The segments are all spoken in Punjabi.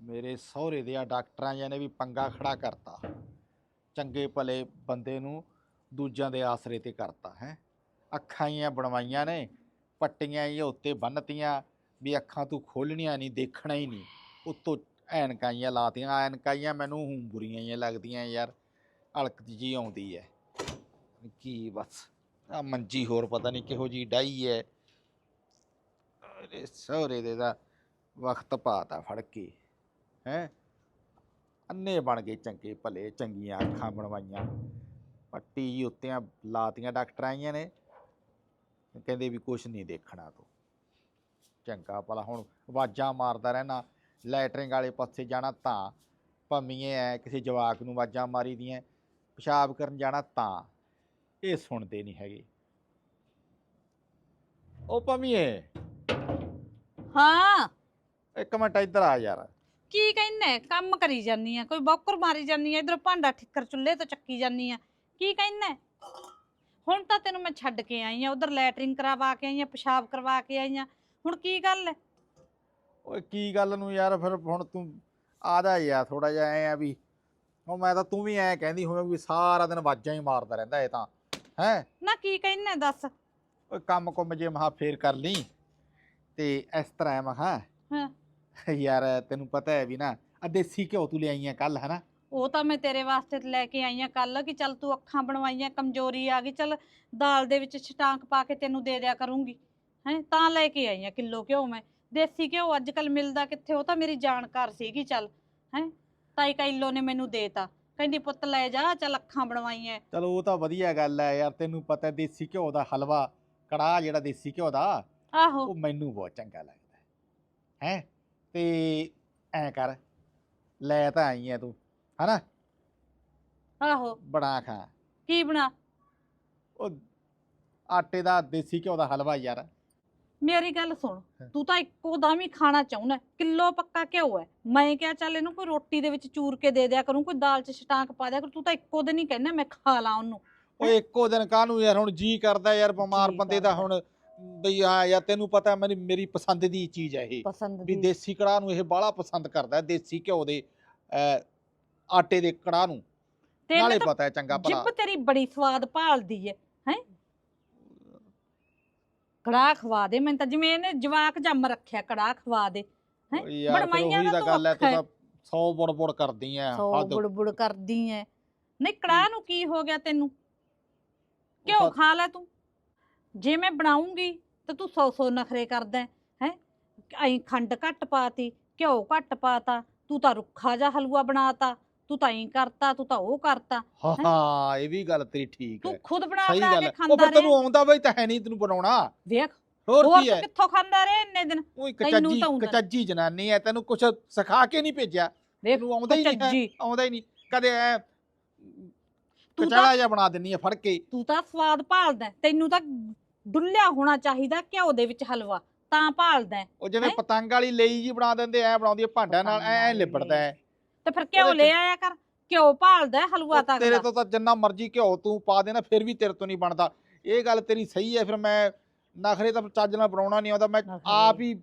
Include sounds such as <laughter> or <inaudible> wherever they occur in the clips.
ਮੇਰੇ ਸਹੁਰੇ ਦੇ ਆ ਡਾਕਟਰਾਂ ਜਾਂ ਨੇ ਵੀ ਪੰਗਾ ਖੜਾ ਕਰਤਾ। ਚੰਗੇ ਭਲੇ ਬੰਦੇ ਨੂੰ ਦੂਜਿਆਂ ਦੇ ਆਸਰੇ ਤੇ ਕਰਤਾ, ਹੈ। ਅੱਖਾਂ ਹੀ ਬਣਵਾਈਆਂ ਨੇ, ਪੱਟੀਆਂ ਹੀ ਉੱਤੇ ਬੰਨਤੀਆਂ ਵੀ ਅੱਖਾਂ ਤੂੰ ਖੋਲਣੀਆਂ ਨਹੀਂ, ਦੇਖਣਾ ਹੀ ਨਹੀਂ। ਉੱਤੋਂ ਐਨਕਾਈਆਂ ਲਾਤੀਆਂ, ਐਨਕਾਈਆਂ ਮੈਨੂੰ ਹੂੰ ਬੁਰੀਆਂ ਹੀ ਲੱਗਦੀਆਂ ਯਾਰ, ਅਲਕ ਜੀ ਆਉਂਦੀ ਹੈ ਕੀ ਬਸ ਆ ਮੰਜੀ ਹੋਰ ਪਤਾ ਨਹੀਂ ਕਿਹੋ ਜੀ ਡਾਈ ਹੈ ਅਰੇ ਸਹੁਰੇ ਦੇ ਦਾ ਵਕਤ ਪਾਤਾ ਫੜ ਕੇ। ਹੈ? ਅੰਨੇ ਬਣ ਗਏ ਚੰਗੇ ਭਲੇ ਚੰਗੀਆਂ ਅੱਖਾਂ ਬਣਵਾਈਆਂ। ਪੱਟੀ ਜੀ ਉੱਤੇ ਆ ਲਾਤੀਆਂ ਡਾਕਟਰ ਆਈਆਂ ਨੇ। ਕਹਿੰਦੇ ਵੀ ਕੁਛ ਨਹੀਂ ਦੇਖਣਾ ਤੂੰ। ਚੰਗਾ ਭਲਾ ਹੁਣ ਆਵਾਜ਼ਾਂ ਮਾਰਦਾ ਰਹਿਣਾ। ਲੈਟਰਿੰਗ ਵਾਲੇ ਪਾਸੇ ਜਾਣਾ ਤਾਂ। ਭੰਮੀਏ ਐ ਕਿਸੇ ਜਵਾਕ ਨੂੰ ਆਵਾਜ਼ਾਂ ਮਾਰੀ ਦੀਆਂ ਪਿਸ਼ਾਬ ਕਰਨ ਜਾਣਾ ਤਾਂ। ਇਹ ਸੁਣਦੇ ਨਹੀਂ ਹੈਗੇ। ਉਹ ਭੰਮੀਏ ਹਾਂ। ਇੱਕ ਮਿੰਟ ਇੱਧਰ ਆ ਯਾਰ। ਕੀ ਕਹਿੰਨੇ ਕੰਮ ਕਰੀ ਜਾਨੀ ਆ ਕੋਈ ਬੌਕਰ ਮਾਰੀ ਜਾਨੀ ਆ ਇਧਰ ਭਾਂਡਾ ਠਿੱਕਰ ਚੁੱਲ੍ਹੇ ਤੋਂ ਚੱਕੀ ਜਾਨੀ ਆ। ਕੀ ਕਹਿੰਨੇ ਹੁਣ ਤਾਂ ਤੈਨੂੰ ਮੈਂ ਛੱਡ ਕੇ ਆਈ ਆ ਉਧਰ ਲੈਟਰਿੰਗ ਕਰਵਾ ਕੇ ਆਈ ਆ ਪਿਸ਼ਾਬ ਕਰਵਾ ਕੇ ਆਈ ਆ। ਹੁਣ ਕੀ ਗੱਲ ਹੈ ਓਏ ਕੀ ਗੱਲ ਨੂੰ ਯਾਰ ਫਿਰ ਹੁਣ ਤੂੰ ਆ ਜਾ ਯਾਰ ਥੋੜਾ ਜਿਹਾ ਐ ਆ ਵੀ। ਹੁਣ ਮੈਂ ਤਾਂ ਤੂੰ ਵੀ ਐ ਕਹਿੰਦੀ ਹੋਵੇਂ ਵੀ ਸਾਰਾ ਦਿਨ ਆਵਾਜ਼ਾਂ ਹੀ ਮਾਰਦਾ ਰਹਿੰਦਾ ਇਹ ਤਾਂ ਹੈ? ਨਾ ਕੀ ਕਹਿੰਨੇ ਦੱਸ? ਓਏ ਕੰਮ ਕੁੰਮ ਜੇ ਮਹਾ ਫੇਰ ਕਰ ਲਈ ਤੇ ਇਸ ਤਰ੍ਹਾਂ ਮਹਾ। <laughs> ਯਾਰ ਤੈਨੂੰ ਪਤਾ ਹੈ ਵੀ ਨਾ ਆ ਦੇਸੀ ਘਿਓ ਤੂੰ ਲਿਆਈਆਂ ਕੱਲ ਹਨਾ? ਉਹ ਤਾਂ ਮੈਂ ਤੇਰੇ ਵਾਸਤੇ ਲੈ ਕੇ ਆਈ ਆ ਕੱਲ ਕਿ ਚੱਲ ਤੂੰ ਅੱਖਾਂ ਬਣਵਾਈਆਂ ਕਮਜ਼ੋਰੀ ਆ ਗਈ ਚੱਲ ਦਾਲ ਦੇ ਵਿੱਚ ਛਟਾਂਕ ਪਾ ਕੇ ਤੈਨੂੰ ਦੇ ਦਿਆ ਕਰੂੰਗੀ ਹੈ? ਤਾਂ ਲੈ ਕੇ ਆਈ ਆ ਕਿਲੋ ਘਿਓ ਮੈਂ। ਦੇਸੀ ਘਿਓ ਅੱਜ ਕੱਲ ਮਿਲਦਾ ਕਿੱਥੇ ਉਹ ਤਾਂ ਮੇਰੀ ਜਾਣਕਾਰ ਸੀਗੀ ਚੱਲ ਹੈ? ਤਾਈ ਕਿਲੋ ਨੇ ਮੈਨੂੰ ਦੇਤਾ ਕਹਿੰਦੀ ਪੁੱਤ ਲੈ ਜਾ ਚੱਲ ਅੱਖਾਂ ਬਣਵਾਈਆਂ ਚਲੋ ਉਹ ਤਾਂ ਵਧੀਆ ਗੱਲ ਹੈ ਯਾਰ ਤੈਨੂੰ ਪਤਾ ਹੈ ਦੇਸੀ ਘਿਓ ਦਾ ਹਲਵਾ ਕੜਾਹ ਜਿਹੜਾ ਦੇਸੀ ਘਿਓ ਦਾ ਆਹੋ। ਉਹ ਮੈਨੂੰ ਬਹੁਤ ਚੰਗਾ ਲੱਗਦਾ ਹੈ। ਹੈਂ? ਤੇ ਐ ਕਰ ਲੈ ਤਾਂ ਆਈ ਐ ਤੂੰ ਹਨਾ? ਆਹੋ। ਬਣਾ ਖਾ। ਕੀ ਬਣਾ? ਉਹ ਆਟੇ ਦਾ ਦੇਸੀ ਘਿਓ ਦਾ ਹਲਵਾ ਯਾਰ। ਮੇਰੀ ਗੱਲ ਸੁਣ ਹਾਂ। ਤੂੰ ਤਾਂ ਇੱਕੋ ਦਮ ਹੀ ਖਾਣਾ ਚਾਹੁੰਦਾ ਕਿਲੋ ਪੱਕਾ ਘਿਓ ਹੈ ਮੈਂ ਕਿਹਾ ਚੱਲ ਇਹਨੂੰ ਕੋਈ ਰੋਟੀ ਦੇ ਵਿੱਚ ਚੂਰ ਕੇ ਦੇ ਦਿਆ ਕਰੂੰ ਕੋਈ ਦਾਲ 'ਚ ਛਟਾਂਕ ਪਾ ਦਿਆ ਕਰ ਤੂੰ ਤਾਂ ਇੱਕੋ ਦਿਨ ਹੀ ਕਹਿੰਦਾ ਮੈਂ ਖਾ ਲਾਂ ਉਹਨੂੰ। ਓਏ ਇੱਕੋ ਦਿਨ ਕਾਹਨੂੰ ਯਾਰ ਹੁਣ ਜੀ ਕਰਦਾ ਯਾਰ ਬਿਮਾਰ ਜੀ ਬੰਦੇ ਦਾ ਕਰਦਾ। ਹੁਣ ਬਈ ਆ ਯਾਰ ਤੈਨੂੰ ਪਤਾ ਮੇਰੀ ਮੇਰੀ ਪਸੰਦ ਦੀ ਚੀਜ਼ ਹੈ ਇਹ। ਪਸੰਦ ਵੀ ਦੀ। ਦੇਸੀ ਕੜਾਹ ਨੂੰ ਇਹ ਬਾਹਲਾ ਪਸੰਦ ਕਰਦਾ ਹੈ, ਦੇਸੀ ਘਿਓ ਦੇ ਅਹ, ਆਟੇ ਦੇ ਕੜਾਹ ਨੂੰ। ਨਾਲੇ ਤਾਂ ਪਤਾ ਹੈ ਚੰਗਾ ਭਲਾ। ਜਿੱਬ ਤੇਰੀ ਬੜੀ ਸਵਾਦ ਭਾਲਦੀ ਹੈ ਹੈ? ਕੜਾਹ ਖਵਾ ਦੇ ਮੈਨੂੰ ਤਾਂ ਜਿਵੇਂ ਇਹਨੇ ਜਵਾਕ ਜੰਮ ਰੱਖਿਆ ਕੜਾਹ ਖਵਾ ਦੇ ਹੈਂ? ਓ ਯਾਰ ਫਿਰ ਬਣਵਾਈਆਂ ਉਹੀ ਦਾ ਤਾਂ ਤੂੰ ਗੱਲ ਹੈ ਤੂੰ ਔਖਾ ਤਾਂ 100 ਬੁੜ ਬੁੜ ਕਰਦੀ ਐ ਸੋ ਹੱਦ। ਬੁੜਬੁੜ ਕਰਦੀ ਐ ਨਹੀਂ ਕੜਾਹ ਨੂੰ ਕੀ ਹੋ ਗਿਆ ਤੈਨੂੰ? ਕਿਉਂ ਖਾ ਲੈ ਤੂੰ। ਜੇ ਮੈਂ ਬਣਾਉਂਗੀ ਤਾਂ ਤੂੰ ਸੌ ਸੌ ਨਖਰੇ ਕਰਦਾ ਹੈ ਐਂ ਖੰਡ ਘੱਟ ਪਾਤੀ ਘਿਓ ਘੱਟ ਪਾਤਾ ਤੂੰ ਤਾਂ ਰੁੱਖਾ ਜਿਹਾ ਹਲਵਾ ਬਣਾਤਾ ਤੂੰ ਤਾਂ ਐਂ ਕਰਤਾ ਤੂੰ ਤਾਂ ਉਹ ਕਰਤਾ ਹਾਂ ਹਾਂ? ਇਹ ਵੀ ਗੱਲ ਤੇਰੀ ਠੀਕ ਤੂੰ ਹੈ। ਖੁਦ ਬਣਾ ਸਹੀ ਬਣਾ ਗੱਲ ਕੇ ਹੈ। ਉਹ ਖਾਂਦਾ ਫਿਰ ਤੈਨੂੰ ਰਿਹਾ। ਆਉਂਦਾ ਬਈ ਤਾਂ ਹੈ ਨਹੀਂ ਤੈਨੂੰ ਬਣਾਉਣਾ। ਵੇਖ ਹੋਰ ਹੋਰ ਕੀ ਤੂੰ ਹੈ? ਕਿੱਥੋਂ ਖਾਂਦਾ ਰਿਹਾ ਇੰਨੇ ਦਿਨ? ਉਹ ਤੈਨੂੰ ਕਚੱਜੀ ਤਾਂ ਆਉਂਦਾ। ਕਚੱਜੀ ਜਨਾਨੀ ਐ ਤੈਨੂੰ ਕੁਛ ਸਿਖਾ ਕੇ ਨਹੀਂ ਭੇਜਿਆ। ਵੇਖ ਤੈਨੂੰ ਆਉਂਦਾ ਹੀ ਨਹੀਂ ਹੈ ਚੱਜੀ ਆਉਂਦਾ ਹੀ ਨਹੀਂ। ਕਦੇ ਐ ਤੂੰ ਕਚੜਾ ਤਾਂ ਜਿਹਾ ਬਣਾ ਦਿੰਨੀ ਐ ਫੜ ਕੇ ਤੂੰ ਤਾਂ ਸਵਾਦ ਭਾਲਦਾ ਹੈ। ਤੈਨੂੰ ਤਾਂ ਡੁੱਲਿਆ ਹੋਣਾ ਚਾਹੀਦਾ ਘਿਓ ਦੇ ਵਿੱਚ ਹਲਵਾ ਤਾਂ ਭਾਲਦਾ ਹੈ। ਉਹ ਜਿਵੇਂ ਹੈਂ? ਪਤੰਗ ਵਾਲੀ ਲਈ ਜੀ ਬਣਾ ਦਿੰਦੇ ਐ ਬਣਾਉਂਦੀ ਐ ਭਾਂਡਿਆਂ ਨਾਲ ਪਤੰਗ ਐ ਵਾਲੀ ਲਿਬੜਦਾ ਐ ਤੇ ਫਿਰ ਘਿਓ ਉਹਦੇ ਲੈ ਚ- ਆਇਆ ਕਰ ਘਿਓ ਭਾਲਦਾ ਹੈ ਹਲਵਾ ਤੱਕ ਤੇਰੇ ਤੋਂ ਤਾਂ ਜਿੰਨਾ ਮਰਜ਼ੀ ਘਿਓ ਤੂੰ ਪਾ ਦੇਣਾ ਫਿਰ ਵੀ ਤੇਰੇ ਤੋਂ ਨਹੀਂ ਬਣਦਾ ਇਹ ਗੱਲ ਤੇਰੀ ਸਹੀ ਹੈ ਫਿਰ ਮੈਂ ਨਖਰੇ ਤਾਂ ਚੱਜ ਨਾਲ ਬਣਾਉਣਾ ਨਹੀਂ ਆਉਂਦਾ ਮੈਂ ਨਖਰੇ। ਆਪ ਹੀ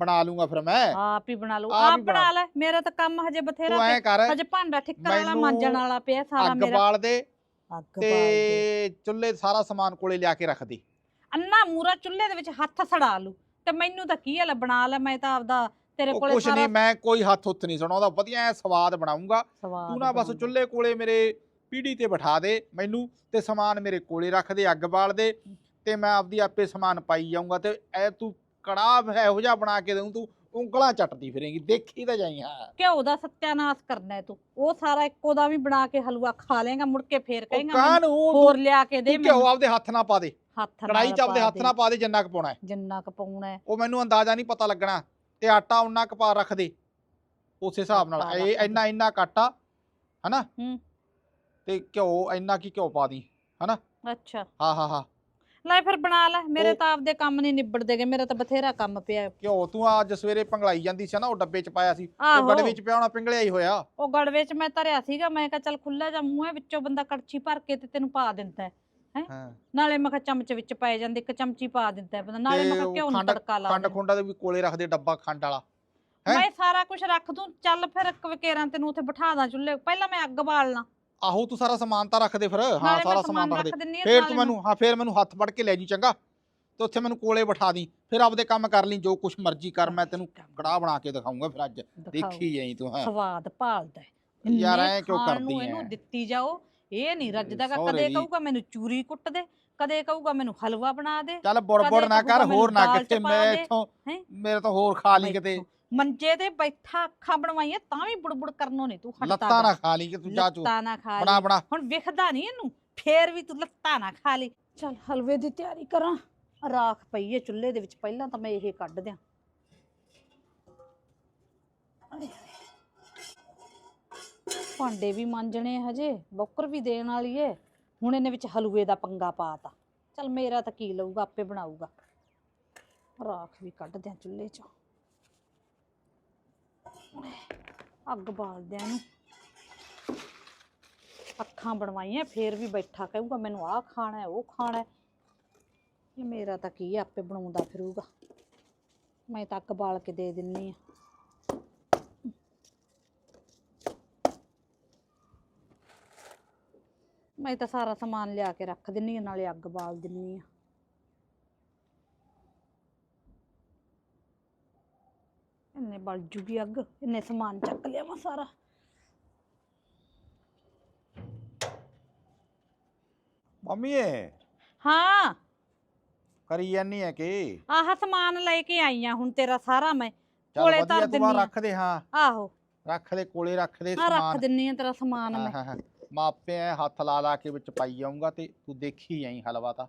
ਬਣਾ ਲੂੰਗਾ ਫਿਰ ਮੈਂ। ਆਪ ਹੀ ਬਣਾ ਲਓ ਆਪ ਆਪ ਹੀ ਬਣਾ। ਬਣਾ- ਲੈ। ਮੇਰਾ ਤਾਂ ਕੰਮ ਹਜੇ ਤੂੰ ਬਥੇਰਾ ਐ ਪਿਆ ਕਰ। ਹਜੇ ਭਾਂਡਾ ਠਿੱਕਰ ਵਾਲਾ ਮੈਨੂੰ ਮਾਂਜਣ ਵਾਲਾ ਪਿਆ ਸਾਰਾ ਅੱਗ ਮੇਰਾ। ਬਾਲ ਦੇ ਅੱਗ ਬਾਲ ਦੇ। ਤੇ ਚੁੱਲ੍ਹੇ ਸਾਰਾ ਸਮਾਨ ਕੋਲੇ ਲਿਆ ਕੇ ਰੱਖ ਦੇ। ਅੰਨਾ ਮੂਰਾ ਚੁੱਲ੍ਹੇ ਦੇ ਵਿੱਚ ਹੱਥ ਸੜਾ ਲੂ ਤੇ ਮੈਨੂੰ ਤਾਂ ਕੀ ਹੈ ਬਣਾ ਲੈ ਮੈਂ ਤਾਂ ਆਪਦਾ ਤੇਰੇ ਉਹ ਕੋਲੇ ਕੁਛ ਸਾਰਾ ਨਹੀਂ ਮੈਂ ਕੋਈ ਹੱਥ ਹੁੱਥ ਨਹੀਂ ਸੁਣਾਉਂਦਾ ਵਧੀਆ ਐ ਸਵਾਦ ਬਣਾਉਂਗਾ ਸਵਾਦ ਤੂੰ ਨਾ ਬਸ ਬਣਾਉਂਦਾ। ਚੁੱਲ੍ਹੇ ਕੋਲੇ ਮੇਰੇ ਪੀੜੀ ਤੇ ਬਿਠਾ ਦੇ ਮੈਨੂੰ ਤੇ ਸਮਾਨ ਮੇਰੇ ਕੋਲੇ ਰੱਖ ਦੇ ਅੱਗ ਬਾਲ ਦੇ ਤੇ ਮੈਂ ਆਪਦੀ ਆਪੇ ਸਮਾਨ ਪਾਈ ਜਾਊਂਗਾ ਤੇ ਐ ਤੂੰ ਕੜਾਹ ਇਹੋ ਜਿਹਾ ਬਣਾ ਕੇ ਦੇਉਂ ਤੂੰ ਉਂਗਲਾਂ ਚੱਟਦੀ ਫਿਰੇਂਗੀ ਦੇਖੀ ਤਾਂ ਜਾਈ ਹਾਂ। ਘਿਓ ਦਾ ਸੱਤਿਆਨਾਸ਼ ਕਰਨਾ ਹੈ ਤੂੰ? ਉਹ ਸਾਰਾ ਇੱਕੋ ਦਾ ਵੀ ਬਣਾ ਕੇ ਹਲਵਾ ਖਾ ਲੇਗਾ ਮੁੜ ਕੇ ਫੇਰ ਕਹੇਗਾ ਮੈਨੂੰ ਹੋਰ ਲਿਆ ਕੇ ਦੇ ਤੂੰ ਘਿਓ ਮੈਨੂੰ। ਆਪਦੇ ਹੱਥ ਨਾਲ ਪਾ ਦੇ। ਹੱਥ ਕੜਾਈ ਚ ਆਪਦੇ ਪਾ ਹੱਥ ਦੇ, ਨਾਲ ਪਾ ਦੇ ਜਿੰਨਾ ਕੁ ਪਾਉਣਾ ਹੈ। ਜਿੰਨਾ ਕੁ ਪਾਉਣਾ ਹੈ। ਉਹ ਮੈਨੂੰ ਅੰਦਾਜ਼ਾ ਨਹੀਂ ਪਤਾ ਲੱਗਣਾ ਤੇ ਆਟਾ ਉਨਾ ਕੁ ਪਾ ਰੱਖ ਦੇ ਉਸੇ ਹਿਸਾਬ ਨਾਲ। ਇਹ ਰੱਖ। ਇੰਨਾ ਇੰਨਾ ਕਾਟਾ ਹਨਾ? ਹੂੰ। ਤੇ ਘਿਓ ਇੰਨਾ ਕੀ ਘਿਓ ਪਾ ਦੀ ਅੱਛਾ। ਹਾਂ ਹਾਂ ਹਾਂ। ਲੈ ਫਿਰ ਬਣਾ ਲੈ ਮੇਰੇ ਤਾਂ ਆਪਦੇ ਕੰਮ ਨਹੀਂ ਨਿਬੜਦੇਗੇ ਮੇਰਾ ਤਾਂ ਬਥੇਰਾ ਕੰਮ ਪਿਆ। ਘਿਓ ਤੂੰ ਅੱਜ ਸਵੇਰੇ ਪੰਗਲਾਈ ਜਾਂਦੀ ਸੀ ਨਾ ਉਹ ਡੱਬੇ ਚ ਪਾਇਆ ਸੀ। ਉਹ ਆਹੋ। ਗੜਵੇ ਚ ਪਿਆ ਹੋਣਾ ਪਿੰਗਲਿਆ ਹੀ ਹੋਇਆ। ਉਹ ਗੜਵੇ ਚ ਮੈਂ ਧਰਿਆ ਸੀਗਾ ਮੈਂ ਕਿਹਾ ਚੱਲ ਖੁੱਲਾ ਜਾ ਮੂੰਹ ਹੈ ਵਿੱਚੋਂ ਬੰਦਾ ਕੜਛੀ ਭਰ ਕੇ ਤੇ ਤੈਨੂੰ ਪਾ ਦਿੰਦਾ ਹੈ ਹਾਂ? ਨਾਲੇ ਮੈਂ ਕਿਹਾ ਚਮਚ ਵਿੱਚ ਪੈ ਜਾਂਦੇ ਇੱਕ ਚਮਚੀ ਪਾ ਦਿੰਦਾ ਹੈ ਬੰਦਾ ਨਾਲੇ ਮੈਂ ਕਿਹਾ ਘਿਓ ਨੂੰ ਤੜਕਾ ਲਾ ਖੰਡ ਦਿੰਦਾ। ਖੁੰਡਾ ਦੇ ਵੀ ਕੋਲੇ ਰੱਖ ਦੇ ਡੱਬਾ ਖੰਡ ਵਾਲਾ। ਹੈਂ? ਮੈਂ ਸਾਰਾ ਕੁਝ ਰੱਖ ਦੂੰ ਚੱਲ ਫਿਰ ਕਵਕੇਰਾਂ ਤੈਨੂੰ ਉੱਥੇ ਬਿਠਾ ਦਾਂ ਚੁੱਲ੍ਹੇ ਪਹਿਲਾਂ ਮੈਂ ਅੱਗ ਬਾਲਣਾ। ਆਹੋ ਤੂੰ ਸਾਰਾ ਸਮਾਨ ਤਾਂ ਰੱਖ ਦੇ ਫਿਰ ਹਾਂ ਨਾਲੇ ਸਾਰਾ ਸਮਾਨ ਰੱਖ ਰੱਖ ਦੇ ਆ ਫੇਰ ਨਾਲੇ ਤੂੰ ਮੈਨੂੰ ਹਾਂ ਫੇਰ ਮੈਨੂੰ ਹੱਥ ਫੜ ਕੇ ਲੈ ਜੀ ਚੰਗਾ ਤੇ ਉੱਥੇ ਮੈਨੂੰ ਕੋਲੇ ਬਿਠਾ ਦੀ ਫਿਰ ਆਪਦੇ ਕੰਮ ਕਰ ਲਈ ਜੋ ਕੁਛ ਮਰਜ਼ੀ ਕਰ ਮੈਂ ਤੈਨੂੰ ਕੜਾਹ ਬਣਾ ਕੇ ਦਿਖਾਉਂਗਾ ਫਿਰ ਅੱਜ ਦਿਖਾਓ। ਦੇਖੀ ਜਾਈ ਤੂੰ ਹਾਂ ਸਵਾਦ ਭਾਲਦਾ ਹੈ। ਯਾਰ ਇੰਨੇ ਐਂ ਕਿਉਂ ਖਾਣ ਕਰਦੀ ਐਂ? ਇਹਨੂੰ ਦਿੱਤੀ ਜਾਓ ਇਹ ਨਹੀਂ ਰੱਜਦਾ ਗਾ। ਸਹੁਰੇ ਕਦੇ ਦੀ। ਕਹੂਗਾ ਮੈਨੂੰ ਚੂਰੀ ਕੁੱਟ ਦੇ ਕਦੇ ਕਹੂਗਾ ਮੈਨੂੰ ਹਲਵਾ ਬਣਾ ਦੇ ਚੱਲ ਬੁੜਬੁੜ ਕਦੇ ਨਾ ਕਰ ਕਹੂਗਾ ਹੋਰ ਨਾ ਮੈਨੂੰ ਕਿਤੇ ਦਾਲ ਚ ਪਾ ਮੈਂ ਦੇ। ਇੱਥੋਂ ਹੈਂ? ਮੇਰੇ ਤੋਂ ਹੋਰ ਖਾ ਲਈ ਕਿਤੇ ਮੰਜੇ ਤੇ ਬੈਠਾ ਅੱਖਾਂ ਬਣਵਾਈਆਂ ਤਾਂ ਵੀ ਬੁੜਬੁੜ ਕਰਨੋਂ ਨਹੀਂ ਤੂੰ ਹਟਦਾ ਲੱਤਾਂ ਨਾ। ਖਾ ਲਈ ਕਿ ਤੂੰ ਚਾਚੂ ਲੱਤਾਂ ਨਾ ਖਾ ਬਣਾ ਲਈ। ਬਣਾ। ਹੁਣ ਵਿਖਦਾ ਨਹੀਂ ਇਹਨੂੰ ਫੇਰ ਵੀ ਤੂੰ ਲੱਤਾਂ ਨਾ ਖਾ ਲਈ। ਚੱਲ ਹਲਵੇ ਦੀ ਤਿਆਰੀ ਕਰਾਂ। ਰਾਖ ਪਈ ਏ ਚੁੱਲ੍ਹੇ ਦੇ ਵਿੱਚ ਪਹਿਲਾਂ ਤਾਂ ਮੈਂ ਇਹ ਕੱਢ ਦਿਆਂ। ਭਾਂਡੇ ਵੀ ਮਾਂਜਣੇ ਹਜੇ ਬੌਕਰ ਵੀ ਦੇਣ ਵਾਲੀ ਏ। ਹੁਣ ਇਹਨੇ ਵਿੱਚ ਹਲਵੇ ਦਾ ਪੰਗਾ ਪਾਤਾ। ਚੱਲ ਮੇਰਾ ਤਾਂ ਕੀ ਲਊਗਾ ਆਪੇ ਬਣਾਊਗਾ। ਰਾਖ ਵੀ ਕੱਢ ਦਿਆਂ ਚੁੱਲ੍ਹੇ 'ਚੋਂ। ਅੱਗ ਬਾਲਦਿਆਂ ਨੂੰ ਅੱਖਾਂ ਬਣਵਾਈਆਂ ਫੇਰ ਵੀ ਬੈਠਾ ਕਹੂਗਾ ਮੈਨੂੰ ਆਹ ਖਾਣਾ ਹੈ ਉਹ ਖਾਣਾ ਹੈ। ਇਹ ਮੇਰਾ ਤਾਂ ਕੀ ਹੈ, ਆਪੇ ਬਣਾਉਂਦਾ ਫਿਰੂਗਾ। ਮੈਂ ਤਾਂ ਅੱਗ ਬਾਲ ਕੇ ਦੇ ਦਿੰਨੀ ਆ। ਮੈਂ ਤਾਂ ਸਾਰਾ ਸਮਾਨ ਲਿਆ ਕੇ ਰੱਖ ਦਿੰਨੀ ਆ ਨਾਲੇ ਅੱਗ ਬਾਲ ਦਿੰਨੀ ਆ ਇੰਨੇ ਬਲ ਜੂਗੀ ਅੱਗ। ਇੰਨੇ ਸਮਾਨ ਚੱਕ ਲਿਆ ਮੈਂ ਸਾਰਾ। ਮੰਮੀ ਏ ਹਾਂ। ਕਰੀ ਜਾਨੀ ਹੈ ਕਿ? ਆਹ ਸਮਾਨ ਲੈ ਕੇ ਆਈ ਆ ਹੁਣ ਤੇਰਾ ਸਾਰਾ ਮੈਂ। ਚੱਲ ਕੋਲੇ ਵਧੀਆ ਧਰ ਤੂੰ ਆ ਦਿੰਨੀ ਆ। ਰੱਖ ਦੇ ਹਾਂ। ਆਹੋ। ਰੱਖ ਦੇ ਕੋਲੇ ਰੱਖ ਦੇ ਆ ਰੱਖ ਸਮਾਨ। ਦਿੰਨੀ ਆ ਤੇਰਾ ਸਮਾਨ ਮੈਂ। ਹਾਂ ਹਾਂ ਮਾਪੇ ਐ ਹੱਥ ਲਾ ਲਾ ਕੇ ਵਿੱਚ ਪਾਈ ਜਾਊਂਗਾ ਤੇ ਤੂੰ ਦੇਖੀ ਜਾਈ ਹਲਵਾ ਤਾਂ।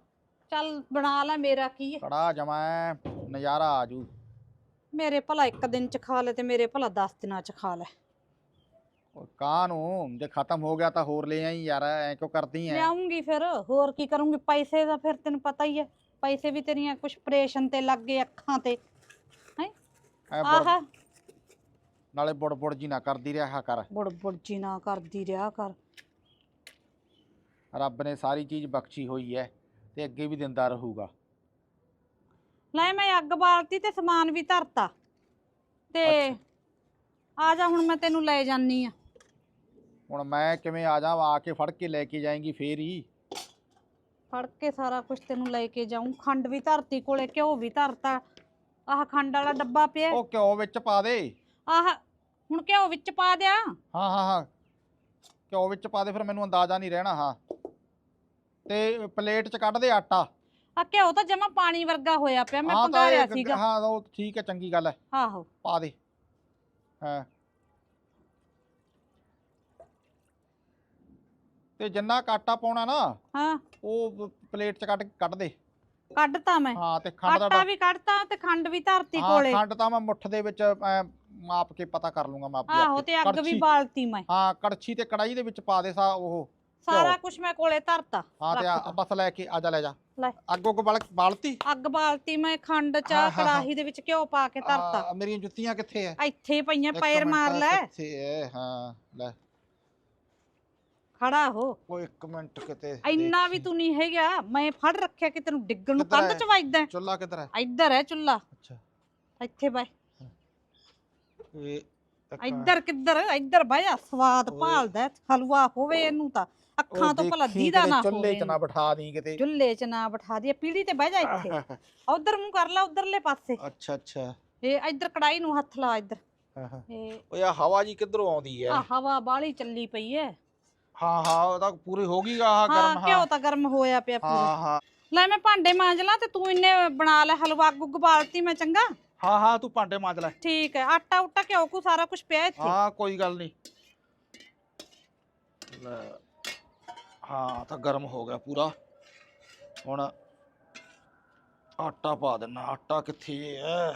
ਚੱਲ ਬਣਾ ਲੈ ਮੇਰਾ ਕੀ ਹੈ ਕੜਾ ਜਮਾ ਨਜ਼ਾਰਾ ਆ ਜੂ। ਮੇਰੇ ਭਲਾ ਇੱਕ ਦਿਨ ਚ ਖਾ ਲੈ ਤੇ ਮੇਰੇ ਭਲਾ 10 ਦਿਨਾਂ ਚ ਖਾ ਲੈ। ਉਹ ਕਾਂ ਨੂੰ? ਜੇ ਖਤਮ ਹੋ ਗਿਆ ਤਾਂ ਹੋਰ ਲੈ ਆਈ ਯਾਰ ਐ ਕਿਉਂ ਕਰਦੀ ਐ? ਲਿਆਉਂਗੀ ਫਿਰ ਹੋਰ ਕੀ ਕਰੂੰਗੀ? ਪੈਸੇ ਦਾ ਫਿਰ ਤੈਨੂੰ ਪਤਾ ਹੀ ਹੈ ਪੈਸੇ ਵੀ ਤੇਰੀਆਂ ਕੁਛ ਆਪਰੇਸ਼ਨ ਤੇ ਲੱਗ ਗਏ ਅੱਖਾਂ ਤੇ। ਐ ਬੁੜ- ਆਹ। ਨਾਲੇ ਬੁੜ ਬੁੜ ਜੀ ਨਾ ਕਰਦੀ ਰਿਹਾ ਕਰ। ਬੁੜ ਬੁੜ ਜੀ ਨਾ ਕਰਦੀ ਰਿਹਾ ਕਰ। ਰੱਬ ਨੇ ਸਾਰੀ ਚੀਜ਼ ਬਖਸ਼ੀ ਹੋਈ ਐ ਤੇ ਅੱਗੇ ਵੀ ਦਿੰਦਾ ਰਹੂਗਾ। ਲੈ ਮੈਂ ਅੱਗ ਬਾਲਤੀ ਤੇ ਸਮਾਨ ਵੀ ਧਰਤਾ। ਤੇ ਆ ਜਾ ਹੁਣ ਮੈਂ ਤੈਨੂੰ ਲੈ ਜਾਨੀ ਆ। ਹੁਣ ਮੈਂ ਕਿਵੇਂ ਆ ਜਾ ਆ ਕੇ ਫੜ ਕੇ ਲੈ ਕੇ ਜਾਏਂਗੀ ਫੇਰ ਹੀ। ਫੜ ਕੇ ਸਾਰਾ ਕੁਝ ਤੈਨੂੰ ਲੈ ਕੇ ਜਾਊਂ। ਖੰਡ ਵੀ ਧਰਤੀ ਕੋਲੇ ਘਿਓ ਵੀ ਧਰਤਾ। ਆਹ ਖੰਡ ਵਾਲਾ ਡੱਬਾ ਪਿਆ। ਉਹ ਘਿਓ ਵਿੱਚ ਪਾ ਦੇ। ਆਹ ਹੁਣ ਘਿਓ ਵਿੱਚ ਪਾ ਦਿਆਂ। ਹਾਂ ਹਾਂ ਹਾਂ। ਘਿਓ ਵਿੱਚ ਪਾ ਦੇ ਫਿਰ ਮੈਨੂੰ ਅੰਦਾਜ਼ਾ ਨਹੀਂ ਰਹਿਣਾ ਹਾਂ। ਤੇ ਪਲੇਟ 'ਚ ਕੱਢ ਦੇ ਆਟਾ। ਆ ਘਿਓ ਤਾਂ ਜਮਾ ਪਾਣੀ ਵਰਗਾ ਹੋਇਆ ਪਿਆ ਮੈਂ ਹਾਂ ਤਾਂ ਪੰਗਾਰਿਆ ਇਹ- ਸੀਗਾ। ਹਾਂ ਉਹ ਠੀਕ ਹੈ ਚੰਗੀ ਗੱਲ ਹੈ। ਆਹੋ। ਪਾ ਦੇ। ਹਾਂ। ਤੇ ਜਿੰਨਾ ਕੁ ਆਟਾ ਪਾਉਣਾ ਨਾ ਹਾਂ। ਉਹ ਪਲੇਟ 'ਚ ਕੱਢ ਕੱਢ ਦੇ। ਕੱਢਤਾ ਮੈਂ। ਹਾਂ ਤੇ ਖੰਡ ਦਾ ਆਟਾ ਵੀ ਕੱਢਤਾ ਤੇ ਖੰਡ ਵੀ ਧਰਤੀ ਹਾਂ ਕੋਲੇ। ਖੰਡ ਤਾਂ ਮੈਂ ਮੁੱਠ ਦੇ ਵਿੱਚ ਐਂ ਮਾਪ ਕੇ ਪਤਾ ਕਰ ਲੂੰਗਾ ਮੈਂ ਆਪੇ ਆਹੋ। ਤੇ ਅੱਗ ਵੀ ਬਾਲਤੀ ਮੈਂ। ਹਾਂ ਕੜਛੀ ਤੇ ਕੜਾਈ ਦੇ ਵਿੱਚ ਪਾ ਦੇ ਸਾ ਉਹ। ਸਾਰਾ। ਕੁਝ ਮੈਂ ਕੋਲੇ ਧਰਤਾ। ਹਾਂ ਤੇ ਆ। ਬਸ ਲੈ ਕੇ ਆ ਜਾ ਲੈ ਜਾ। ਲੈ। ਅੱਗ ਉੱਗ ਬਾਲ ਬਾਲਤੀ? ਅੱਗ ਬਾਲਤੀ ਮੈਂ ਖੰਡ ਚ ਹਾਂ, ਹਾਂ, ਹਾਂ। ਕੜਾਹੀ ਦੇ ਵਿੱਚ ਘਿਓ ਪਾ ਕੇ ਧਰਤਾ। ਮੇਰੀਆਂ ਜੁੱਤੀਆਂ ਕਿੱਥੇ ਐ? ਇੱਥੇ ਪਈਆਂ ਪੈਰ ਮਾਰ ਲੈ। ਕਿੱਥੇ ਐ ਹਾਂ ਲੈ। ਖੜਾ ਹੋ। ਉਹ ਇੱਕ ਮਿੰਟ ਕਿਤੇ ਇੰਨਾ ਵੀ। ਤੂੰ ਨਹੀਂ ਹੈਗਾ। ਮੈਂ ਫੜ ਰੱਖਿਆ ਕਿ ਤੈਨੂੰ ਡਿੱਗਣ ਨੂੰ। ਕੰਧ? ਚ ਵੱਜਦਾ ਚੁੱਲਾ ਕਿੱਧਰ ਹੈ ਇੱਧਰ ਹੈ ਚੁੱਲਾ ਅੱਛਾ। ਇੱਥੇ ਬੈ ਇਹ ਇੱਧਰ ਕਿੱਧਰ ਇੱਧਰ ਜਾ ਸਵਾਦ। ਭਾਲਦਾ। ਹਲਵਾ ਹੋਵੇ ਇਹਨੂੰ ਤਾਂ। ਅੱਖਾਂ ਤੋਂ ਭਲਾ ਦੀਦਾ ਨਾ ਚੁੱਲ੍ਹੇ ਹੋਵੇ 'ਚ ਨਾ। ਬਿਠਾ ਦੀ ਕਿਤੇ। ਚੁੱਲ੍ਹੇ 'ਚ ਨਾ ਬਿਠਾ ਦੇ ਪੀੜੀ ਤੇ ਬਹਿ ਜਾ ਇੱਥੇ। ਉਧਰ ਮੂੰਹ ਕਰ ਲੈ ਉਧਰਲੇ ਪਾਸੇ। ਅੱਛਾ ਅੱਛਾ। ਇਹ ਇੱਧਰ ਕੜਾਈ ਨੂੰ ਹੱਥ ਲਾ ਇੱਧਰ। ਹਾਂ, ਹਾਂ। ਇਹ ਓਏ ਆ ਹਵਾ ਜੀ ਕਿੱਧਰੋਂ ਆਉਂਦੀ ਐ? ਆ ਹਵਾ ਬਾਹਲੀ ਚੱਲੀ ਪਈ ਐ। ਹਾਂ ਹਾਂ ਉਹ ਤਾਂ ਪੂਰੀ ਹੋ ਗਈ ਆ ਆਹ ਹਾਂ ਗਰਮ ਹਾਂ। ਤਾਂ ਗਰਮ ਹੋਇਆ ਪਿਆ ਪੂਰਾ। ਹਾਂ ਹਾਂ। ਲੈ ਮੈਂ ਭਾਂਡੇ ਮਾਂਜ ਲਾਂ ਤੇ ਤੂੰ ਇੰਨੇ ਬਣਾ ਲੈ ਹਲਵਾ ਅੱਗ ਉੱਗ ਬਾਲਤੀ ਮੈਂ ਚੰਗਾ। ਹਾਂ ਹਾਂ ਤੂੰ ਭਾਂਡੇ ਮਾਂਜ ਲੈ। ਠੀਕ ਹੈ ਆਟਾ ਉਟਾ ਘਿਓ ਕੋ ਸਾਰਾ ਕੁਝ ਪਿਆ ਇੱਥੇ। ਹਾਂ ਕੋਈ ਗੱਲ ਨਹੀਂ ਲੈ। ਹਾਂ ਤਾਂ ਗਰਮ ਹੋ ਗਿਆ ਪੂਰਾ। ਹੁਣ ਆਟਾ ਪਾ ਦੇਣਾ ਆਟਾ ਕਿੱਥੇ ਹੈ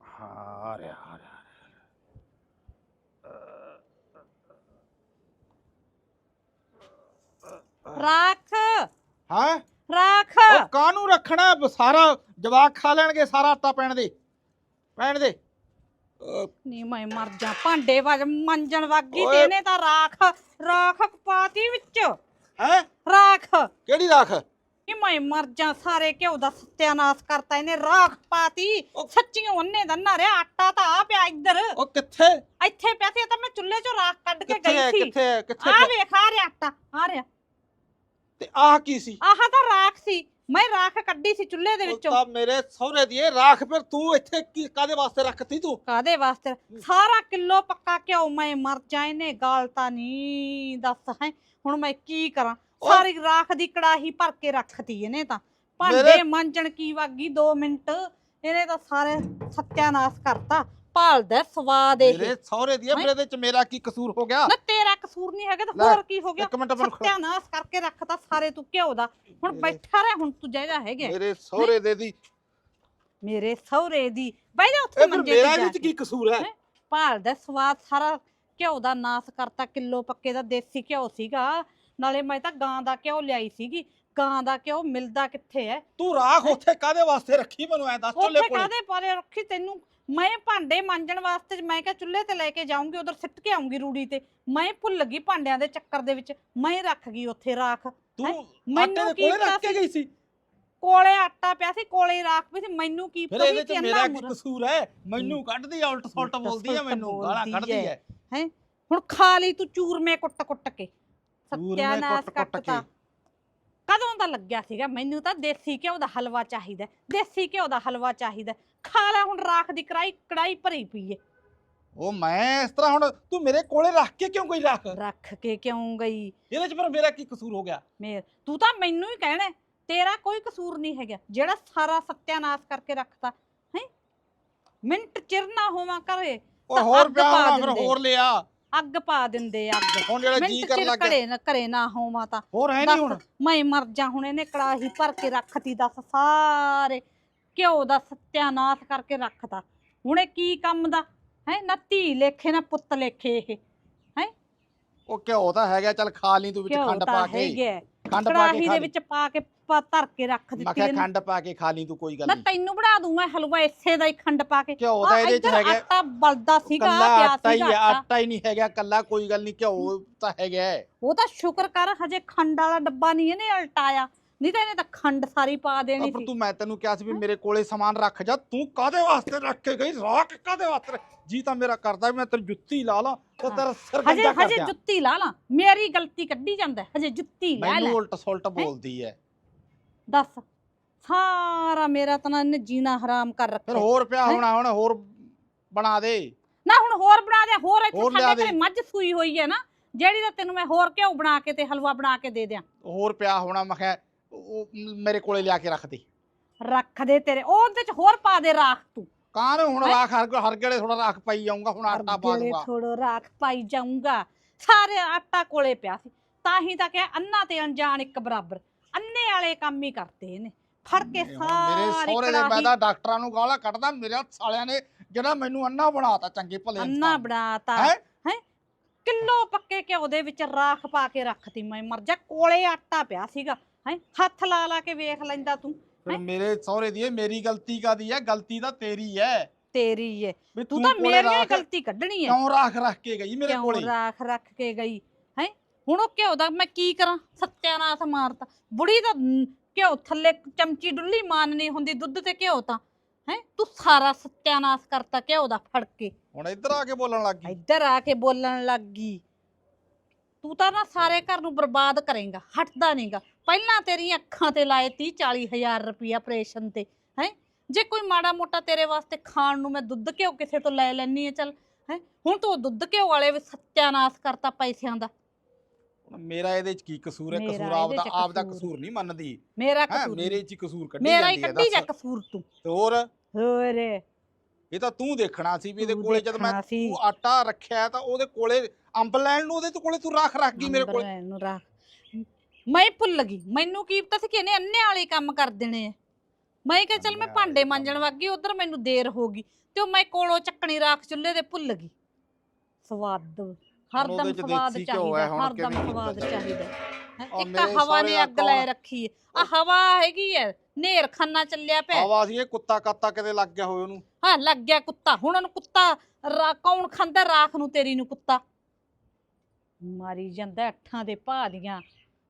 ਹਾਂ ਆ ਰਿਹਾ ਆ ਰਿਹਾ। ਰੱਖ। ਹਾਂ? ਰੱਖ। ਉਹ ਕਾਹਨੂੰ ਰੱਖਣਾ? ਸਾਰਾ ਜਵਾਕ ਖਾ ਲੈਣਗੇ ਸਾਰਾ ਆਟਾ ਪੈਣ ਦੇ। ਪੈਣ ਦੇ। ਨਹੀਂ ਮੈਂ ਮਰ ਜਾ ਭਾਂਡੇ ਵਜ ਮੰਜਣ ਵਾਗੀ। ਤੇ ਇਹਨੇ ਤਾਂ ਰਾਖ ਰਾਖ ਪਾਤੀ ਵਿੱਚ। ਹੈਂ? ਰਾਖ। ਕਿਹੜੀ ਰਾਖ? ਕਿ ਮੈਂ ਮਰ ਜਾ ਸਾਰੇ ਘਿਓ ਦਾ ਸਤਿਆਨਾਸ਼ ਕਰਤਾ ਇਹਨੇ ਰਾਖ ਪਾਤੀ। ਸੱਚੀਓ ਉਹਨੇ ਦਾ ਨਾ ਰਿਹਾ ਆਟਾ ਤਾਂ ਆ ਪਿਆ ਇੱਧਰ। ਉਹ ਕਿੱਥੇ? ਇੱਥੇ ਪਿਆ ਸੀ ਤਾਂ ਮੈਂ ਚੁੱਲ੍ਹੇ 'ਚੋਂ ਰਾਖ ਕੱਢ ਕੇ ਗਈ ਸੀ। ਕਿੱਥੇ ਕਿੱਥੇ ਆ? ਵੇਖ ਆ ਰਿਹਾ ਆਟਾ ਆ ਰਿਹਾ ਤੇ ਆਹ ਕੀ ਸੀ? ਆਹ ਤਾਂ ਰਾਖ ਸੀ। ਮੈਂ ਰਾਖ ਕੱਢੀ ਸੀ ਚੁੱਲ੍ਹੇ ਦੇ ਵਿੱਚੋਂ। ਤਾਂ ਮੇਰੇ ਸਹੁਰੇ ਦੀ ਇਹ ਰਾਖ ਫਿਰ ਤੂੰ ਇੱਥੇ ਕੀ ਕਾਦੇ ਵਾਸਤੇ ਰੱਖਤੀ ਤੂੰ? ਕਾਦੇ ਵਾਸਤੇ? ਸਾਰਾ ਕਿਲੋ ਪੱਕਾ ਘਿਓ ਮੈਂ ਮਰ ਜਾ ਇਹਨੇ ਗਾਲਤਾ ਨਹੀਂ ਦੱਸ ਹੈ। ਹੁਣ ਮੈਂ ਕੀ ਕਰਾਂ। ਸਾਰੀ ਰਾਖ ਦੀ ਕੜਾਹੀ ਭਰ ਕੇ ਰੱਖਤੀ ਇਹਨੇ ਤਾਂ। ਭਾਂਡੇ ਮਾਂਜਣ ਕੀ ਵਾਗੀ 2 ਮਿੰਟ? ਇਹਨੇ ਤਾਂ ਸਾਰੇ ਸਤਿਆਨਾਸ਼ ਕਰਤਾ। ਭਾਲਦਾ ਸਵਾਦ ਇਹ। ਮੇਰੇ ਸਹੁਰੇ ਦੀ ਹੈਂ? ਇਹਦੇ ਚ ਮੇਰਾ ਕੀ ਕਸੂਰ ਹੋ ਗਿਆ? ਨਾ ਤੇਰਾ ਕਸੂਰ ਨਹੀਂ ਹੈਗਾ ਤਾਂ ਲੈ, ਹੋਰ ਕੀ ਹੋ ਗਿਆ? ਇੱਕ ਮਿੰਟ ਮੈਨੂੰ ਖੜ- ਸਤਿਆਨਾਸ਼ ਕਰਕੇ ਰੱਖਤਾ ਸਾਰੇ ਤੂੰ ਘਿਓ ਦਾ। ਹੁਣ ਮੇਰੇ- ਬੈਠਾ ਰਹਿ ਹੁਣ ਤੂੰ ਜਿਹੜਾ ਹੈਗਾ। ਮੇਰੇ ਸਹੁਰੇ ਦੇ ਦੀ। ਮੇਰੇ ਸਹੁਰੇ ਦੀ। ਬਹਿ ਜਾ ਉੱਥੇ ਇਹ ਫਿਰ ਮੰਜੇ ਮੇਰਾ ਤੇ ਇਹਦੇ ਜਾ ਚ ਕੇ। ਕੀ ਕਸੂਰ ਹੈ? ਹੈਂ? ਭਾਲਦਾ ਸਵਾਦ ਸਾਰਾ। ਘਿਓ ਦਾ ਨਾਸ ਕਰਤਾ ਕਿਲੋ ਪੱਕੇ ਦਾ ਦੇਸੀ ਘਿਓ ਸੀਗਾ। ਨਾਲੇ ਮੈਂ ਤਾਂ ਗਾਂ ਦਾ ਘਿਓ ਲਿਆਈ ਸੀਗੀ। ਗਾਂ ਦਾ ਘਿਓ ਮਿਲਦਾ ਕਿੱਥੇ ਐ ਤੂੰ ਰਾਖ ਉੱਥੇ ਕਾਦੇ ਵਾਸਤੇ ਰੱਖੀ ਮੈਨੂੰ ਐ ਦੱਸ ਚੁੱਲੇ ਉੱਥੇ ਕੋਲ? ਕਾਦੇ ਪਾਰੇ ਰੱਖੀ? ਤੈਨੂੰ ਮੈਂ ਭਾਂਡੇ ਮਾਂਜਣ ਵਾਸਤੇ ਮੈਂ ਕਿਹਾ ਚੁੱਲ੍ਹੇ ਤੇ ਲੈ ਕੇ ਜਾਊਂਗੀ ਉਧਰ ਸਿੱਟ ਕੇ ਆਉਂਗੀ ਰੂੜੀ ਤੇ। ਮੈਂ ਭੁੱਲ ਗਈ ਭਾਂਡਿਆਂ ਦੇ ਚੱਕਰ ਦੇ ਵਿੱਚ ਮੈਂ ਰੱਖ ਗਈ ਉੱਥੇ ਰਾਖ। ਤੂੰ ਹੈਂ? ਆਟੇ ਮੈਨੂੰ ਦੇ ਕੀ ਕੋਲੇ ਰੱਖ ਕੇ ਗਈ ਸੀ? ਕੋਲੇ ਆਟਾ ਪਿਆ ਸੀ ਕੋਲੇ ਹੀ ਰਾਖ ਪਈ ਸੀ ਮੈਨੂੰ ਕੀ ਫਿਰ ਪਤਾ ਇਹਦੇ ਚ ਮੇਰਾ ਕੀ ਕਸੂਰ ਹੈ? ਮੈਨੂੰ ਕੱਢਦੀ ਆ ਉਲਟ ਸੁਲਟ ਉਲਟ ਬੋਲਦੀ ਆ ਸੁਲਟ ਮੈਨੂੰ ਗਾਲਾਂ ਬੋਲਦੀ ਕੱਢਦੀ ਹੈ। ਹੈ? ਹੁਣ ਖਾ ਲਈ ਤੂੰ ਚੂਰਮੇ ਕੁੱਟ ਕੁੱਟ ਕੇ। ਚੂਰਮੇ ਸਤਿਆਨਾਸ਼ ਕੁੱਟ-ਕੁੱਟ ਕੱਟਤਾ। ਕੇ। ਕਦੋਂ ਦਾ ਲੱਗਿਆ ਸੀਗਾ? ਮੈਨੂੰ ਤਾਂ ਦੇਸੀ ਘਿਓ ਦਾ ਹਲਵਾ ਚਾਹੀਦਾ ਦੇਸੀ ਘਿਓ ਦਾ ਹਲਵਾ ਚਾਹੀਦਾ ਖਾ ਲੈ ਹੁਣ ਰਾਖ ਦੀ ਕੜਾਈ ਕੜਾਈ ਭਰੀ ਪਈ ਏ। ਉਹ ਮੈਂ ਇਸ ਤਰ੍ਹਾਂ ਹੁਣ ਤੂੰ ਮੇਰੇ ਕੋਲੇ ਰੱਖ ਕੇ ਕਿਉਂ ਗਈ ਰੱਖ? ਰੱਖ ਕੇ ਕਿਉਂ ਗਈ? ਇਹਦੇ ਚ ਫਿਰ ਮੇਰਾ ਕੀ ਕਸੂਰ ਹੋ ਗਿਆ? ਮੇਰ ਤੂੰ ਤਾਂ ਮੈਨੂੰ ਹੀ ਕਹਿਣਾ ਹੈ, ਤੇਰਾ ਕੋਈ ਕਸੂਰ ਨਹੀਂ ਹੈਗਾ। ਜਿਹੜਾ ਸਾਰਾ ਸਤਿਆਨਾਸ਼ ਕਰਕੇ ਰੱਖਤਾ ਹੈ? ਮਿੰਟ ਚਿਰ ਨਾ ਹੋਵਾਂ ਕਰੇ ਉਹ ਤਾਂ ਹੋਰ ਅੱਗ ਪਿਆ ਪਾ ਹੋਣਾ ਫਿਰ ਦਿੰਦੇ। ਹੋਰ ਲਿਆ। ਅੱਗ ਪਾ ਦਿੰਦੇ ਅੱਗ। ਹੁਣ ਜਿਹੜਾ ਜੀ ਮਿੰਟ ਕਰਨ ਚਿਰ ਲੱਗ ਗਿਆ। ਘਰੇ ਨਾ ਘਰੇ ਨਾ ਹੋਵਾਂ ਤਾਂ। ਹੋਰ ਹੈ ਨਹੀਂ ਹੁਣ। ਦੱਸ ਮੈਂ ਮਰ ਜਾ ਹੁਣ ਇਹਨੇ ਕੜਾਹੀ ਭਰ ਕੇ ਰੱਖਤੀ ਦੱਸ ਸਾਰੇ। ਘਿਓ ਦਾ ਸਤਿਆਨਾਸ਼ ਕਰਕੇ ਰੱਖਤਾ। ਹੁਣ ਇਹ ਕੀ ਕੰਮ ਦਾ? ਹੈ ਨਾ ਧੀ ਲੇਖੇ ਨਾ ਪੁੱਤ ਲੇਖੇ ਇਹ। ਉਹ ਘਿਓ ਤਾਂ ਹੈਗਾ ਚੱਲ ਖਾ ਲਈ ਤੂੰ ਵਿੱਚ ਘਿਓ ਖੰਡ ਤਾਂ ਪਾ ਕੇ। ਹੈਗਾ। ਖੰਡ ਪਾ ਕੜਾਹੀ ਕੇ ਦੇ ਖਾ ਲਈ। ਵਿੱਚ ਪਾ ਕੇ ਪਾ ਧਰ ਕੇ ਰੱਖ ਮੈਂ ਦਿੱਤੀ ਕਿਹਾ ਇਹਨੇ। ਖੰਡ ਪਾ ਕੇ ਖਾ ਲਈ ਤੂੰ ਕੋਈ ਗੱਲ ਨਾ ਨਹੀਂ। ਤੈਨੂੰ ਬਣਾ ਦੂੰ ਮੈਂ ਹਲਵਾ ਇਸੇ ਦਾ ਹੀ ਖੰਡ ਪਾ ਕੇ। ਘਿਓ ਆਹ ਤਾਂ ਇਹਦੇ ਚ ਇੱਧਰ ਹੈਗਾ। ਆਟਾ ਬਲਦਾ ਸੀਗਾ ਕੱਲਾ ਪਿਆ ਆਟਾ ਹੀ ਸੀਗਾ ਹੈ ਆਟਾ। ਆਟਾ ਹੀ ਨਹੀਂ ਹੈਗਾ ਕੱਲਾ ਕੋਈ ਗੱਲ ਨਹੀਂ ਘਿਓ ਤਾਂ ਹੈਗਾ ਹੈ। ਉਹ ਤਾਂ ਸ਼ੁਕਰ ਕਰ ਹਜੇ ਖੰਡ ਵਾਲਾ ਡੱਬਾ ਨਹੀਂ ਇਹਨੇ ਉਲਟਾਇਆ। ਨਹੀਂ ਤਾਂ ਇਹਨੇ ਤਾਂ ਖੰਡ ਸਾਰੀ ਪਾ ਦੇਣੀ ਪਰ ਸੀ। ਤੂੰ ਮੈਂ ਤੈਨੂੰ ਕਿਹਾ ਸੀ ਵੀ ਮੇਰੇ ਕੋਲੇ ਸਮਾਨ ਰੱਖ ਜਾ ਤੂੰ ਕਾਦੇ ਵਾਸਤੇ ਰੱਖ ਕੇ ਗਈ? ਰਾਖ ਕਾਦੇ ਵਾਸਤੇ ਜੀ ਤਾਂ ਮੇਰਾ ਕਰਦਾ ਵੀ ਮੈਂ ਤੇਰੀ ਜੁੱਤੀ ਲਾ ਲਾਂ ਤੇ ਤੇਰਾ ਸਿਰ ਹਜੇ ਗੰਦਾ ਕਰ ਹਜੇ ਦਿਆਂ। ਜੁੱਤੀ ਲਾ ਲਾ। ਮੇਰੀ ਗਲਤੀ ਕੱਢੀ ਜਾਂਦਾ ਹੈ, ਹਜੇ ਜੁੱਤੀ ਲੈ ਲੈ। ਮੈਨੂੰ ਉਲਟ ਸੁਲਟ ਬੋਲਦੀ ਹੈ। ਦੱਸ। ਸਾਰਾ ਮੇਰਾ ਤਾਂ ਨਾ ਇਹਨੇ ਜੀਣਾ ਹਰਾਮ ਕਰ ਫਿਰ ਰੱਖਿਆ ਹੋਰ ਪਿਆ? ਹੋਣਾ ਹੁਣ ਹੋਰ ਬਣਾ ਦੇ। ਨਾ ਹੁਣ ਹੋਰ ਬਣਾ ਦੇ ਹੋਰ ਇੱਥੇ ਹੋਰ ਲਿਆ ਸਾਡੇ ਦੇ। ਘਰੇ ਮੱਝ ਸੂਈ ਹੋਈ ਹੈ ਨਾ ਜਿਹੜੀ ਤਾਂ ਤੈਨੂੰ ਮੈਂ ਹੋਰ ਘਿਓ ਬਣਾ ਕੇ ਤੇ ਹਲਵਾ ਬਣਾ ਕੇ ਦੇ ਦਿਆਂ। ਹੋਰ ਪਿਆ ਹੋਣਾ ਮੈਂ ਕਿਹਾ ਉਹ ਮੇਰੇ ਕੋਲੇ ਲਿਆ ਕੇ ਰੱਖ ਦੇ। ਰੱਖ ਦੇ ਤੇਰੇ ਉਹਦੇ ਚ ਹੋਰ ਪਾ ਦੇ ਰਾਖ ਤੂੰ। ਕਾਂ ਨੇ ਹੁਣ ਹੈਂ? ਰਾਖ ਹਰ ਹਰ ਗੇੜੇ ਥੋੜਾ ਰਾਖ ਪਾਈ ਜਾਊਂਗਾ ਹੁਣ ਆਟਾ ਪਾ ਅਰਗਲੇ ਦੂੰਗਾ। ਥੋੜੋ ਰਾਖ ਪਾਈ ਜਾਊਂਗਾ। ਸਾਰੇ ਆਟਾ ਕੋਲੇ ਪਿਆ ਸੀ। ਤਾਂ ਹੀ ਤਾਂ ਕਿਹਾ ਅੰਨਾ ਤੇ ਅਣਜਾਣ ਇੱਕ ਬਰਾਬਰ। ਅੰਨੇ ਵਾਲੇ ਕੰਮ ਹੀ ਕਰਤੇ ਇਹਨੇ। ਫੜ ਕੇ ਮੇਰੇ ਸਾਰੀ ਸਹੁਰੇ ਦੇ ਮੈਂ ਕੜਾਹੀ ਤਾਂ ਡਾਕਟਰਾਂ ਨੂੰ ਗਾਲਾਂ ਕੱਢਦਾ ਮੇਰੇ ਸਾਲਿਆਂ ਨੇ ਜਿਹੜਾ ਮੈਨੂੰ ਅੰਨਾ ਬਣਾਤਾ ਚੰਗੇ ਭਲੇ ਅੰਨਾ ਬਣਾਤਾ। ਹੈ? ਹੈ? ਕਿਲੋ ਪੱਕੇ ਘਿਓ ਦੇ ਵਿੱਚ ਰਾਖ ਪਾ ਕੇ ਰੱਖਤੀ ਮੈਂ ਮਰ ਜਾ ਕੋਲੇ ਆਟਾ ਪਿਆ ਸੀਗਾ। ਹੈ? ਹੱਥ ਲਾ ਲਾ ਕੇ ਵੇਖ ਲੈਂਦਾ ਤੂੰ। ਫਿਰ ਹੈਂ? ਮੇਰੇ ਸਹੁਰੇ ਦੀ ਇਹ ਮੇਰੀ ਗਲਤੀ ਕਾਦੀ ਹੈ? ਗਲਤੀ ਤਾਂ ਤੇਰੀ ਹੈ। ਤੇਰੀ ਏ। ਵੀ ਤੂੰ ਤਾਂ ਕੋਲੇ ਮੇਰੀ ਹੀ ਰਾਖ ਗਲਤੀ ਕੱਢਣੀ ਏ। ਕਿਉਂ ਰਾਖ ਰੱਖ ਕੇ ਗਈ ਮੇਰੇ ਕਿਉਂ ਕੋਲੇ? ਰਾਖ ਰੱਖ ਕੇ ਗਈ? ਹੈ ਹੁਣ ਉਹ ਘਿਓ ਦਾ ਮੈਂ ਕੀ ਕਰਾਂ? ਸੱਤਿਆਨਾਸ਼ ਮਾਰਤਾ। ਬੁੜੀ ਦਾ ਨ- ਘਿਓ ਥੱਲੇ ਚਮਚੀ ਡੁੱਲੀ ਮਾਨਣੀ ਹੁੰਦੀ ਦੁੱਧ ਤੇ ਘਿਓ ਤਾਂ। ਹੈ? ਤੂੰ ਸਾਰਾ ਸੱਤਿਆਨਾਸ਼ ਕਰਤਾ ਘਿਓ ਦਾ ਫੜ ਕੇ। ਹੁਣ ਇੱਧਰ ਆ ਕੇ ਬੋਲਣ ਲੱਗ ਗਈ। ਇੱਧਰ ਆ ਕੇ ਬੋਲਣ ਲੱਗ ਗਈ। ਤੂੰ ਤਾਂ ਨਾ ਸਾਰੇ ਘਰ ਨੂੰ ਬਰਬਾਦ ਕਰੇਂਗਾ ਹਟਦਾ ਨਹੀਂਗਾ। ਪਹਿਲਾਂ ਤੇਰੀਆਂ ਅੱਖਾਂ ਤੇ ਲਾਏ 30 40 ਹਜ਼ਾਰ ਰੁਪਇਆ ਆਪਰੇਸ਼ਨ ਤੇ। ਹੈ? ਜੇ ਕੋਈ ਮਾੜਾ ਮੋਟਾ ਤੇਰੇ ਵਾਸਤੇ ਖਾਣ ਨੂੰ ਮੈਂ ਦੁੱਧ ਘਿਓ ਕਿਸੇ ਤੋਂ ਲੈ ਲੈਣੀ ਹੈ ਚੱਲ। ਹੈ? ਹੁਣ ਤੂੰ ਉਹ ਦੁੱਧ ਘਿਓ ਵਾਲੇ ਵੀ ਸੱਤਿਆਨਾਸ਼ ਕਰਤਾ ਪੈਸਿਆਂ ਦਾ। ਮੇਰਾ ਇਹਦੇ ਚ ਕੀ ਕਸੂਰ ਹੈ? ਮੇਰਾ ਕਸੂਰ ਇਹਦੇ ਆਪਦਾ ਚ ਆਪਦਾ ਕਸੂਰ। ਕਸੂਰ ਨਹੀਂ ਮੰਨਦੀ। ਮੇਰਾ ਹੈ? ਕਸੂਰ ਮੇਰੇ। ਚ ਹੀ ਕਸੂਰ ਕੱਢੀ ਮੇਰਾ ਹੀ ਜਾਂਦੀ ਹੈ ਕੱਢੀ ਜਾ ਦੱਸ। ਕਸੂਰ ਤੂੰ। ਤੇ ਹੋਰ? ਹੋਰ। ਇਹ ਤਾਂ ਤੂੰ ਦੇਖਣਾ ਸੀ ਵੀ ਇਹਦੇ ਤੂੰ ਕੋਲੇ ਜਦ ਮੈਂ ਦੇਖਣਾ ਸੀ। ਤੂੰ ਆਟਾ ਰੱਖਿਆ ਤਾਂ ਉਹਦੇ ਕੋਲੇ ਅੰਬ ਲੈਣ ਨੂੰ ਉਹਦੇ ਤੋਂ ਕੋਲੇ ਤੂੰ ਰੱਖ ਰੱਖ ਗਈ ਮੇਰੇ ਕੋਲੇ। ਰਹਿਣ ਨੂੰ ਰੱਖ। ਮੈਂ ਭੁੱਲ ਗਈ। ਮੈਨੂੰ ਕੀ ਪਤਾ ਸੀ ਕਿ ਇਹਨੇ ਅੰਨੇ ਵਾਲੇ ਕੰਮ ਕਰ ਦੇਣੇ ਆ। ਮੈਂ ਕਿਹਾ ਚੱਲ ਮੈਂ ਭਾਂਡੇ ਮਾਂਜਣ ਵਾਗੀ ਉਧਰ ਮੈਨੂੰ ਦੇਰ ਹੋ ਗਈ। ਤੇ ਉਹ ਮੈਂ ਕੋਲੋਂ ਚੱਕਣੀ ਰਾਖ ਚੁੱਲ੍ਹੇ ਦੇ ਭੁੱਲ ਗਈ। ਸਵਾਦ। ਹਰਦਮ ਸਵਾਦ ਚਾਹੀਦਾ ਹਰਦਮ ਸਵਾਦ? ਚਾਹੀਦਾ। ਇੱਕ ਹਵਾ ਨੇ ਅੱਗ ਲੈ ਰੱਖੀ ਆ ਹਵਾ ਹੈਗੀ ਹੈ ਨੇਰ ਖੰਨਾ ਚੱਲਿਆ ਪਿਆ। ਆਵਾਜ਼ ਇਹ ਕੁੱਤਾ ਕਾਤਾ ਕਿਤੇ ਲੱਗ ਗਿਆ ਹੋਵੇ ਉਹਨੂੰ। ਹਾਂ ਲੱਗ ਗਿਆ ਕੁੱਤਾ ਹੁਣ ਉਹਨੂੰ ਕੁੱਤਾ ਰਾ- ਕੌਣ ਖਾਂਦਾ ਰਾਖ ਨੂੰ ਤੇਰੀ ਨੂੰ ਕੁੱਤਾ? ਮਾਰੀ ਜਾਂਦਾ ਅੱਠਾਂ ਦੇ ਭਾਅ ਦੀਆਂ।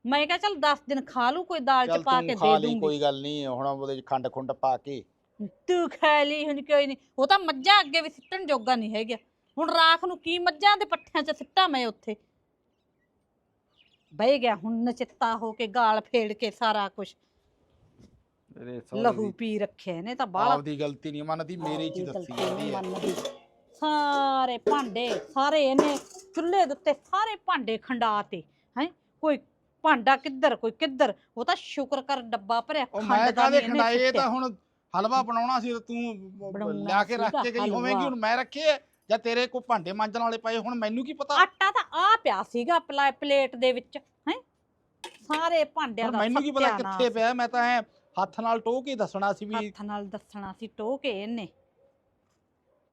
ਮੈਂ ਕਿਹਾ ਚੱਲ 10 ਦਿਨ ਖਾ ਲੂ ਕੋਈ ਦਾਲ ਚ ਪਾ ਕੇ ਦੇ ਦੂੰਗੀ। ਕੋਈ ਗੱਲ ਨਹੀਂ ਹੁਣ ਉਹਦੇ ਚ ਖੰਡ ਖੁੰਡ ਪਾ ਕੇ। ਤੂੰ ਖਾ ਲਈ ਹੁਣ ਕੋਈ ਨਹੀਂ। ਉਹ ਤਾਂ ਮੱਝਾਂ ਅੱਗੇ ਵੀ ਸਿੱਟਣ ਜੋਗਾ ਨਹੀਂ ਹੈਗਾ। ਹੁਣ ਰਾਖ ਨੂੰ ਕੀ ਮੱਝਾਂ ਦੇ ਪੱਠਿਆਂ 'ਚ ਸਿੱਟਾਂ ਮੈਂ ਉੱਥੇ? ਬਹਿ ਗਿਆ ਹੁਣ ਨਚਿੱਤਾ ਹੋ ਕੇ ਗਾਲ ਫੇੜ ਕੇ ਸਾਰਾ ਕੁਝ ਸਹੁਰੇ ਲਹੂ ਦੀ ਪੀ ਰੱਖਿਆ ਇਹਨੇ ਤਾਂ ਬਾਹਲਾ ਆਪਦੀ ਗਲਤੀ ਨਹੀਂ ਮੰਨਦੀ ਮੇਰੇ ਚ ਹੀ ਦੱਸੀ ਜਾਂਦੀ ਹੈ? ਮੰਨਦੀ। ਸਾਰੇ ਭਾਂਡੇ ਸਾਰੇ ਇਹਨੇ ਚੁੱਲ੍ਹੇ ਦੇ ਉੱਤੇ ਸਾਰੇ ਭਾਂਡੇ ਖੰਡਾਤੇ ਹੈ? ਕੋਈ ਭਾਂਡਾ ਕਿੱਧਰ ਕੋਈ ਕਿੱਧਰ? ਉਹ ਤਾਂ ਸ਼ੁਕਰ ਕਰ ਡੱਬਾ ਭਰਿਆ ਉਹ ਖੰਡ ਮੈਂ ਕਾਹਦੇ ਇਹਨੇ ਖੰਡਾਏ? ਇਹ ਸੁੱਟਿਆ। ਤਾਂ ਹੁਣ ਹਲਵਾ ਬਣਾਉਣਾ ਸੀ ਤੇ ਤੂੰ ਬਣਾਉਣਾ ਲਿਆ ਕੇ ਰੱਖ ਸੀਗਾ ਕੇ ਗਈ ਹੋਵੇਂਗੀ। ਹੁਣ ਮੈਂ ਰੱਖੇ ਆ। ਜਾਂ ਤੇਰੇ ਕੋ ਭਾਂਡੇ ਮਾਂਜਣ ਵਾਲੇ ਪਏ ਹੁਣ ਮੈਨੂੰ ਕੀ ਪਤਾ? ਆਟਾ ਤਾਂ ਆ ਪਿਆ ਸੀਗਾ ਪਲਾ- ਪਲੇਟ ਦੇ ਵਿੱਚ ਹੈ? ਸਾਰੇ ਭਾਂਡਿਆਂ ਹੁਣ ਦਾ ਮੈਨੂੰ ਕੀ ਪਤਾ ਸੱਤਿਆਨਾਸ਼। ਕਿੱਥੇ ਪਿਆ ਮੈਂ ਤਾਂ ਐ ਹੱਥ ਨਾਲ ਟੋਹ ਕੇ ਦੱਸਣਾ ਸੀ ਵੀ ਹੱਥ ਨਾਲ ਦੱਸਣਾ ਸੀ ਟੋਹ ਕੇ ਇਹਨੇ।